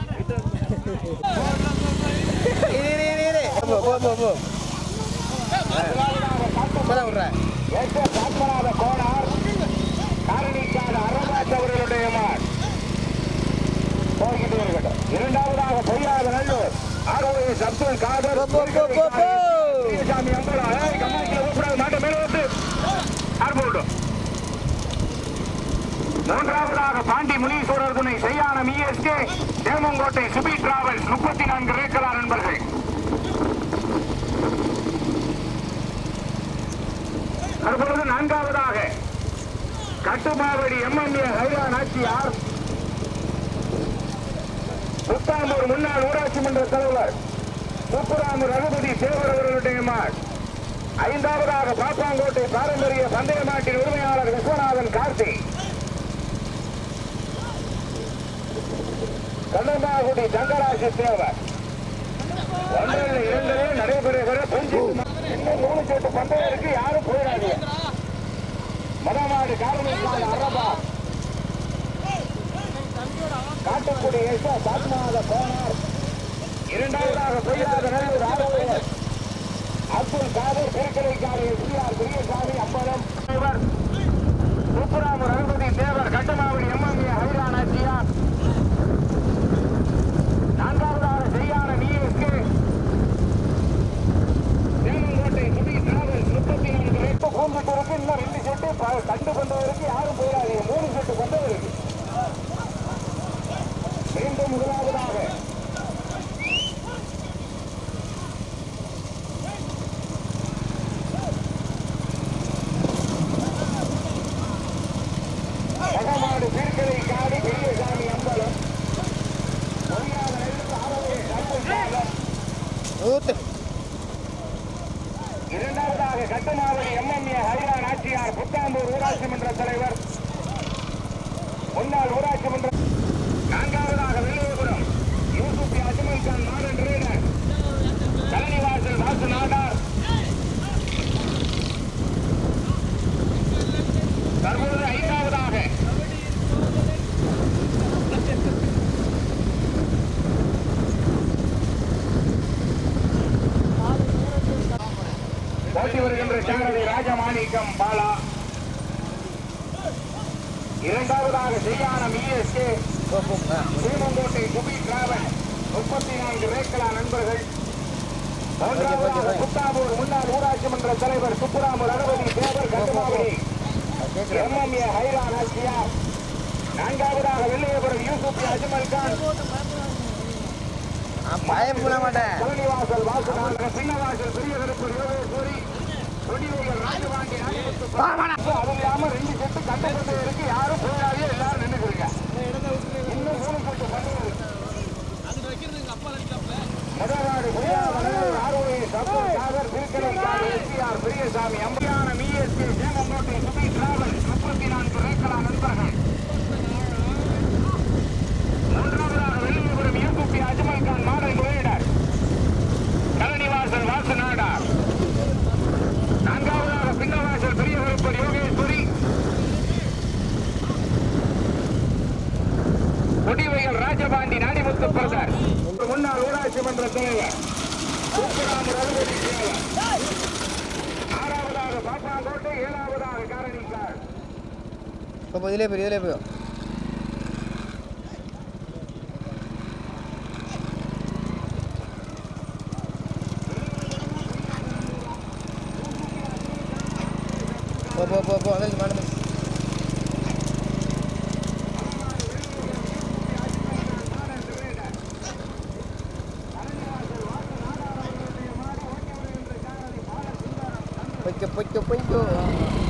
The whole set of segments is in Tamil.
இரு, இரு, இரு, இரு. போ, போ, போ, போ. விடுறேன். கோனார் காரணிக்கான அவர்களுடைய போய்கிட்டு இருக்கட்டும் இரண்டாவதாக பொய்யாத நல்லூர் ஆகவே அப்துல் காதர் போ, போ, போ, போ. சாமி அம்பலா கம்மாய்க்கில் கூப்பிடாது மாட்ட மேல வந்து ஆர் போட்டோம் மூன்றாவதாக பாண்டி முனீஸ்வரர் துணை செய்யான இஎஸ்கே தேமங்கோட்டை சுபி டிராவல்ஸ் முப்பத்தி நான்கு ரேக்கலா நண்பர்கள். தற்பொழுது நான்காவதாக கட்டுமாவடி எம்எல்ஏ ஹைரா நாச்சியார். புத்தாம்பூர் முன்னாள் ஊராட்சி மன்ற தலைவர் முப்புராமு ரகுபதி சேவர் அவர்களுடைய மாட் ஐந்தாவதாக பாப்பாங்கோட்டை பாரம்பரிய பந்தய மாட்டின் உரிமையாளர் விஸ்வநாதன் கார்த்தி. கண்ணம்மாகுடி தங்கராஜ் தேவர் ஒன்றில் இரண்டிலே நடைபெறுகிற இன்னும் மூணு செட்டு பந்தயம் இருக்கு யாரும் போயிடாதீங்க மதமாடு காரணத்தால் அரபா. காட்டுக்குடி எஸ்ஆ பாத்மாத போனார். இரண்டாவதாக பொய்யாத நல்லூர் ஆரோக்கியர் அப்துல் காதர் திருக்கலைக்காரி எஸ்ஆர் பெரியசாமி அம்பலம். இவர் முப்புராம ரகுபதி தேவர் கட்டமாவடி எம்எம்ஏ ஹைரா நாச்சியார் நான்காவதாக செய்யான டிஎஸ்கே தேவங்கோட்டை சுபி டிராவல்ஸ் முப்பத்தி நான்கு ரெட்டு பூந்துட்டு இருக்கு இன்னும் ப- கண்டு கொண்டவருக்கு யாரும் போயிடாதீங்க மூணு செட்டு கொண்டவருக்கு. மீண்டும் முதலாவதாக. வடமாடு காடு பெரியசாமி அம்பலம். பொய்யாத நெல்லு ஆரோக்கிய கட்டுமாவடி எம்எம்ஏ ஹரிரா நாச்சியார் புத்தாம்பூர் ஊராட்சி மன்ற தலைவர். முன்னாள் ஊராட்சி மன்ற நான்காவதாக வெள்ளையபுரம் யூசுப் அஜ்மல் கான் மாடர்ன் ரீடர் கலனிவாசல் வாசு நாடார் தற்பொழுது ஐந்தாவதாக போட்டி வருகின்ற சாரதி ராஜமாணிக்கம் பாலா இரண்டாவதாக செய்யானம் இஎஸ்கே. ஆ. சீமங்கோட்டை குபி டிராவல் முப்பத்தி நான்கு ரேக்கலா நண்பர்கள் மூன்றாவதாக புத்தாபூர் முன்னாள் ஊராட்சி மன்ற தலைவர் சுப்புராம ரகுபதி தேவர் கட்டுமாவடி. எம்எம்ஏ ஹைரா நாச்சியார் நான்காவதாக வெள்ளையபுரம் யூசுப் அஜ்மல் கான் நான் பயப்பட மாட்டேன் சின்னவாசல் பெரிய கருப்பு யோகேஸ்வரி கொடியூர் ரெண்டு செட்டு இருக்கு யாரும் போயாதே எல்லாரும் நின்னுக்கிறீங்க இன்னும் மூணு செட்டு முதலாடு ஆரோக்கிய சபர் சாகர் திருக்கலைக்காடு எஸ்பிஆர் பெரியசாமி அம்பியான மிஎஸ்பி சேமங்கோட்டை சுபி டிராவல் முப்பத்தி நான்கு ரேக்கலா நண்பர்கள் மூன்றாவதாக வெள்ளியபுரம் யூசுப்பி அஜ்மல் கான் மாடல் முறையினர் கலனிவாசல் வாசு நாடார் நான்காவதாக பின்னவாசல் பெரிய கருப்பர் யோகேஸ்வரி கொடிவையல் ராஜபாண்டி நாடிமுத்து பிரதர் முன்னாள் ஊராட்சி மன்ற தலைவர் ஆறாவதாக பாப்பாங்கோட்டை ஏழாவதாக காரணிக்கார் போ, போ, இதுலயே போய் இதுலயே போய். போ போ போ போ வந்து மாடு பொய்க்க பொய்க்க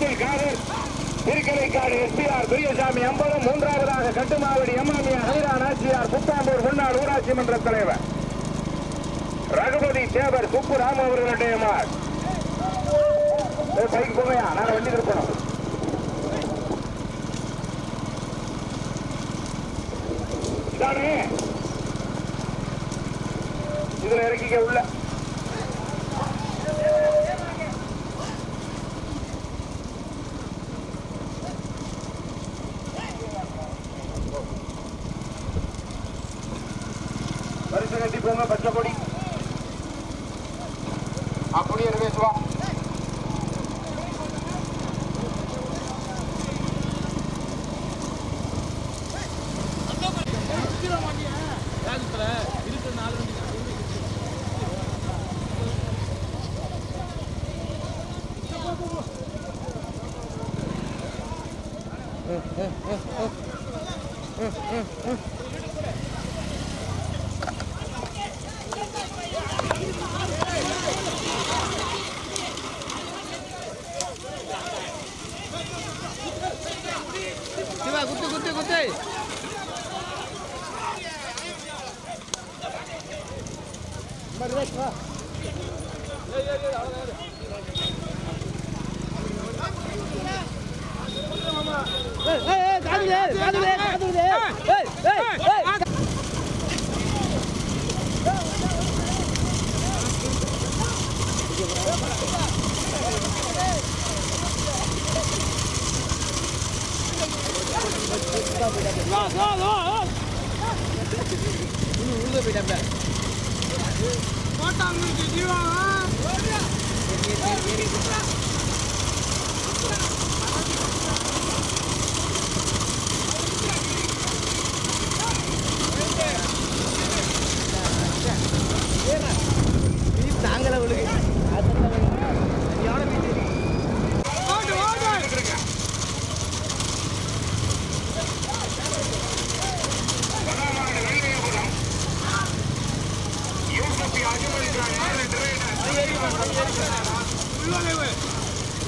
Abdul Kadar Thirukkalaikkadu SPR Periyasamy Ambalam மூன்றாவதாக கட்டுமாவடி எம்எம்ஏ ஹைரா நாச்சியார் புத்தாம்பூர் முன்னாள் ஊராட்சி மன்ற தலைவர். ரகுபதி தேவர் சுப்புராம் அவர்களுடைய மார். பைக் போகையா நாங்க வண்டி திருப்பணும். இதுல இறக்கிக்க உள்ள.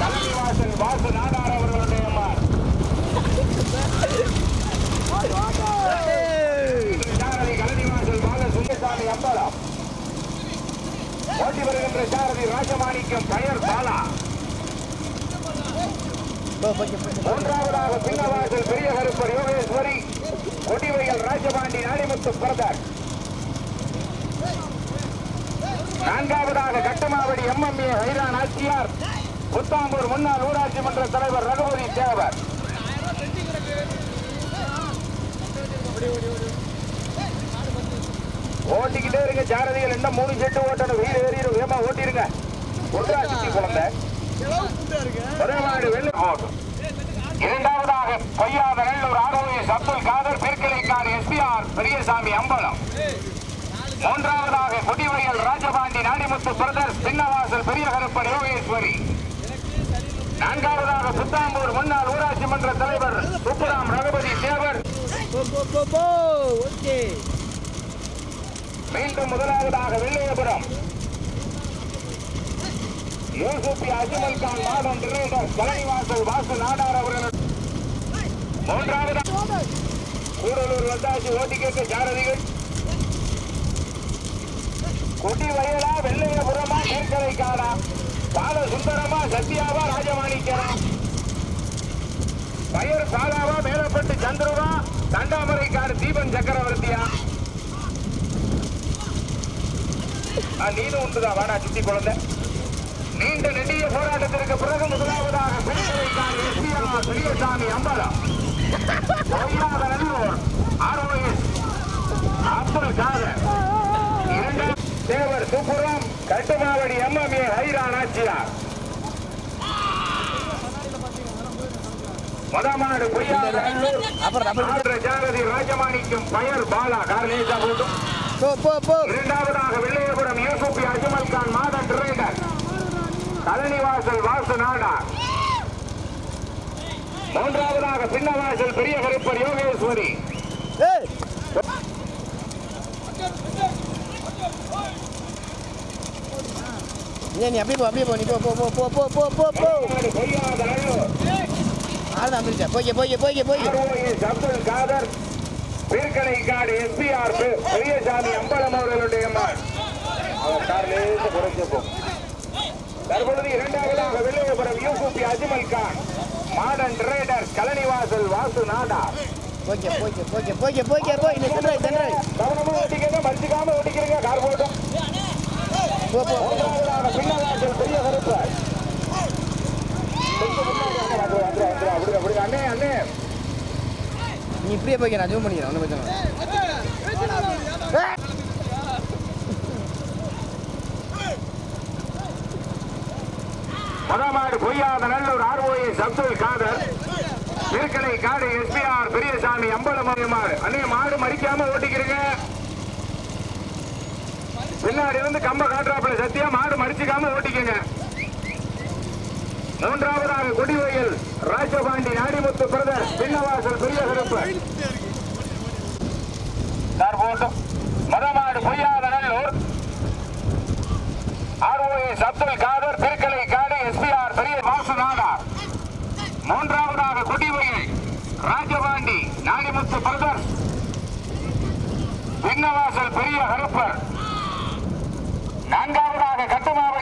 தலைவாசல் வாசு நாடார் அவர்களுடைய மார் ஏய். சாரதி கலனிவாசல் பால சுந்தசாமி அம்பலம் ஓட்டி சாரதி ராஜமாணிக்கம் பெயர் பாலா மூன்றாவதாக சின்னவாசல் பெரிய கருப்பர் யோகேஸ்வரி கொடிவையல் ராஜபாண்டி நாடிமுத்து பிரதர். நான்காவதாக கட்டுமாவடி எம்எம்ஏ ஹைரா நாச்சியார் புத்தாம்பூர் முன்னாள் ஊராட்சி மன்ற தலைவர் ரகுபதி தேவர் ஓட்டிக்கிட்டே இருங்க. ஜாரதிகள் என்ன மூணு செட்டு ஓட்டணும்? வீடு ஏறிடும். வேமா ஓட்டிருங்க. ஒன்றா சுத்தி குழந்தை வெள்ளை ஓட்டும் இரண்டாவதாக பொய்யாத நல்லூர் ஆரோக்கிய அப்துல் காதர் பெருக்கலைக்கார் எஸ்பிஆர் பெரியசாமி அம்பலம். மூன்றாவதாக கொடிவயல் ராஜபாண்டி நாடிமுத்து பிரதர்ஸ் பின்னவாசல் பெரிய கருப்பன் யோகேஸ்வரி. நான்காவதாக புத்தாம்பூர் முன்னாள் ஊராட்சி மன்ற தலைவர் சுப்புராம் ரகுபதி தேவர். ஓகே. மீண்டும் முதலாவதாக வெள்ளையபுரம் யூசுப் அஜ்மல் கான் மாதம் டிரேடர் கலைவாசல் வாசு நாடார் அவர்கள் மூன்றாவது கூடலூர் வந்தாச்சு ஓட்டி கேட்க ஜாரதிகள் கொடி வயலா வெள்ளையபுரமா மேற்கரை காடா பால சுந்தரமா சத்யாவா ராஜமாணிக்கரா வயர் சாலாவா மேலப்பட்டு சந்துருவா தண்டாமரை காடு தீபன் சக்கரவர்த்தியா. நீனும் உண்டுதான். வாடா சுத்தி குழந்தை. நீண்ட நெடிய போராட்டத்திற்கு பிறகு முதலாவதாக பெருமறைக்கான எஸ்பிஆர் பெரியசாமி அம்பலம். பொய்யாத நல்லூர் ஆர்ஓஎஸ் அப்துல் காதர். இரண்டாம் தேவர் சுப்புரம் கட்டுமாவடி எம்எம்ஏ ஹைரா நாச்சியார் மதமாடு பொய்யாத நல்லூர் அப்புறம் ஜாகதி ராஜமாணிக்கம் பயர் பாலா கார்லேஜா போட்டும். இரண்டாவதாக வெள்ளையபுரம் அஜ்மல் கான் மாதன் டிரைடர். கலனிவாசல் வாசு நாடா. மூன்றாவதாக பின்னவாசல் பெரிய கருப்பர் யோகேஸ்வரி. நீ அப்படியே போ அப்படியே போ நீ போ போ போ போ போ போ போ போ. பிரிச்சா. போய்க்க போய்க்க போய்க்க ஆர்ஓஎஸ் அப்துல் காதர் பீர்க்கனை காடு எஸ்பிஆர் பெரியசாமி அம்பலம் அவர்களுடைய மகன் அவர் காரிலேருந்து குறைச்சிருப்போம் தற்பொழுது இரண்டாவதாக வெள்ளையபுரம் யூசுப் அஜ்மல் கான் மாடர்ன் ட்ரேடர் கலனிவாசல் வாசு நாடா போய்க்க போய்க்க போய்க்க போய்க்க போய்க்க போய் இந்த சென்றாய் சென்றாய் கவனமா ஓட்டிக்கிறங்க மறிச்சுக்காம ஓட்டிக்கிறங்க கார் போட்டும் போ போ மூன்றாவதாக பின்னவாசல் பெரிய கருப்பு அண்ணே நீ இப்படியே போய்க்க நான் ஜூம் பண்ணிக்கிறேன் ஒன்றும் பிரச்சனை இல்லை. ஏய். மொதமாடு Poyyatha Nallur ROS Abdul Kadar Thirukkalaikkadu SPR Periyasamy அம்பலம் மாடு. அண்ணே மாடு மறிக்காம ஓட்டிக்கிறீங்க. பின்னாடி வந்து கம்ப காட்டுறாப்புல சத்தியா மாடு மறிச்சுக்காம ஓட்டிக்கங்க. மூன்றாவதாக குடிவயல் ராஜபாண்டி நாடிமுத்து பிரதர் பின்னவாசல் பெரிய சிறப்பு சார் மதமாடு Poyyatha Nallur ROS Abdul Kadar Thirukkalaikkadu SPR பெரிய வாசு நாடார் மூன்றாவதாக குடிவயல் ராஜபாண்டி நாடிமுத்து பிரதர். பின்னவாசல் பெரிய ஹரப்பர். நான்காவதாக கட்டுமாவை